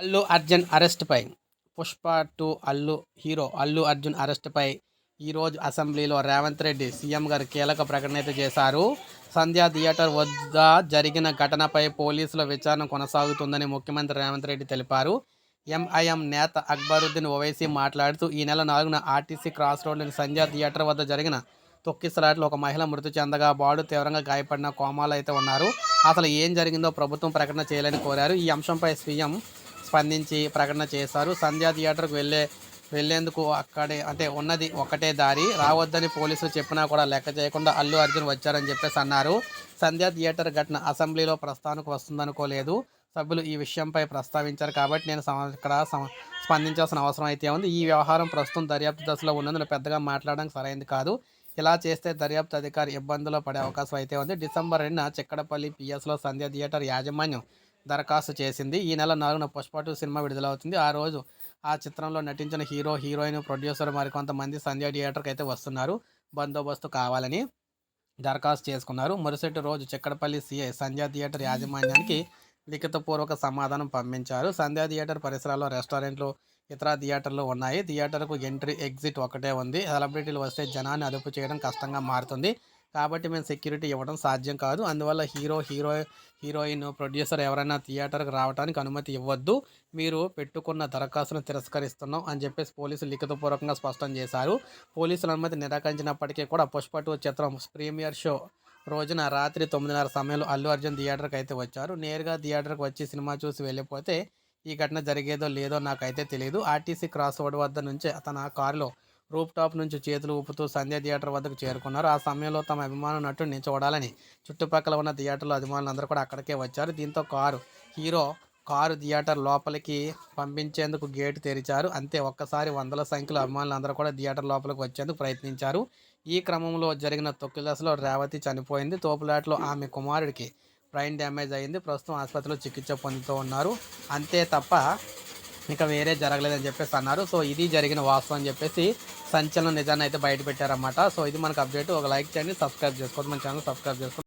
అల్లు అర్జున్ అరెస్ట్పై Pushpa two Allu hero Allu Arjun అరెస్ట్పై ఈరోజు అసెంబ్లీలో రేవంత్ రెడ్డి సీఎం గారు కీలక ప్రకటన అయితే చేశారు. సంధ్యా థియేటర్ వద్ద జరిగిన ఘటనపై పోలీసుల విచారణ కొనసాగుతుందని ముఖ్యమంత్రి రేవంత్ రెడ్డి తెలిపారు. ఎంఐఎం నేత అక్బరుద్దీన్ ఓవైసీ మాట్లాడుతూ ఈ నెల నాలుగున ఆర్టీసీ క్రాస్ రోడ్లోని సంధ్యా థియేటర్ వద్ద జరిగిన తొక్కిసలాట్లో ఒక మహిళ మృతి చెందగా బాడు తీవ్రంగా గాయపడిన కోమాలు అయితే ఉన్నారు. అసలు ఏం జరిగిందో ప్రభుత్వం ప్రకటన చేయాలని కోరారు. ఈ అంశంపై సీఎం స్పందించి ప్రకటన చేశారు. సంధ్యా థియేటర్కు వెళ్ళే వెళ్ళేందుకు అక్కడే అంటే ఉన్నది ఒకటే దారి. రావద్దని పోలీసులు చెప్పినా కూడా లెక్క చేయకుండా అల్లు అర్జున్ వచ్చారని చెప్పేసి అన్నారు. సంధ్యా థియేటర్ ఘటన అసెంబ్లీలో ప్రస్తావనకు వస్తుందనుకోలేదు. సభ్యులు ఈ విషయంపై ప్రస్తావించారు కాబట్టి నేను ఇక్కడ స్పందించాల్సిన అవసరం అయితే ఉంది. ఈ వ్యవహారం ప్రస్తుతం దర్యాప్తు దశలో ఉన్నందున పెద్దగా మాట్లాడడం సరైనది కాదు. ఇలా చేస్తే దర్యాప్తు అధికారి ఇబ్బందులు పడే అవకాశం అయితే ఉంది. డిసెంబర్ రెండున చిక్కడపల్లి పిఎస్లో సంధ్యా థియేటర్ యాజమాన్యం దరఖాస్తు చేసింది. ఈ నెల నాలుగున పుష్పటు సినిమా విడుదలవుతుంది. ఆ రోజు ఆ చిత్రంలో నటించిన హీరో హీరోయిన్ ప్రొడ్యూసర్ మరికొంతమంది సంధ్య థియేటర్కి అయితే వస్తున్నారు. బందోబస్తు కావాలని దరఖాస్తు చేసుకున్నారు. మరుసటి రోజు చిక్కడపల్లి సిఐ సంధ్యా థియేటర్ యాజమాన్యానికి లిఖితపూర్వక సమాధానం పంపించారు. సంధ్యా థియేటర్ పరిసరాల్లో రెస్టారెంట్లు ఇతర థియేటర్లు ఉన్నాయి. థియేటర్కు ఎంట్రీ ఎగ్జిట్ ఒకటే ఉంది. సెలబ్రిటీలు వస్తే జనాన్ని అదుపు చేయడం కష్టంగా మారుతుంది. కాబట్టి మేము సెక్యూరిటీ ఇవ్వడం సాధ్యం కాదు. అందువల్ల హీరో హీరో హీరోయిన్ ప్రొడ్యూసర్ ఎవరైనా థియేటర్కి రావడానికి అనుమతి ఇవ్వద్దు. మీరు పెట్టుకున్న దరఖాస్తును తిరస్కరిస్తున్నాం అని చెప్పేసి పోలీసులు లిఖితపూర్వకంగా స్పష్టం చేశారు. పోలీసుల అనుమతి నిరాకరించినప్పటికీ కూడా పుష్ప టూ చిత్రం ప్రీమియర్ షో రోజున రాత్రి తొమ్మిదిన్నర సమయంలో అల్లు అర్జున్ థియేటర్కి అయితే వచ్చారు. నేరుగా థియేటర్కి వచ్చి సినిమా చూసి వెళ్ళిపోతే ఈ ఘటన జరిగేదో లేదో నాకైతే తెలియదు ఆర్టీసీ క్రాస్ రోడ్ వద్ద నుంచి తన కారులో రూప్ టాప్ నుంచి చేతులు ఊపుతూ సంధ్య థియేటర్ వద్దకు చేరుకున్నారు. ఆ సమయంలో తమ అభిమాన నటుడిని చూడాలని చుట్టుపక్కల ఉన్న థియేటర్లో అభిమానులు అందరూ కూడా అక్కడికే వచ్చారు. దీంతో కారు హీరో కారు థియేటర్ లోపలికి పంపించేందుకు గేటు తెరిచారు. అంతే ఒక్కసారి వందల సంఖ్యలో అభిమానులు అందరూ కూడా థియేటర్ లోపలికి వచ్చేందుకు ప్రయత్నించారు. ఈ క్రమంలో జరిగిన తొక్కిదశలో రేవతి చనిపోయింది. తోపులాట్లో ఆమె కుమారుడికి బ్రెయిన్ డ్యామేజ్ అయింది. ప్రస్తుతం ఆసుపత్రిలో చికిత్స పొందుతూ ఉన్నారు. అంతే తప్ప ఇంకా వేరే జరగలేదని చెప్పేసి అన్నారు. సో ఇది జరిగిన వాస్తవం అని చెప్పేసి సంచలన నిజాన్ని అయితే బయట పెట్టారన్నమాట సో ఇది మనకు అప్డేట్. ఒక లైక్ చేయండి సబ్స్క్రైబ్ చేసుకోండి మన ఛానల్ సబ్స్క్రైబ్ చేసుకోండి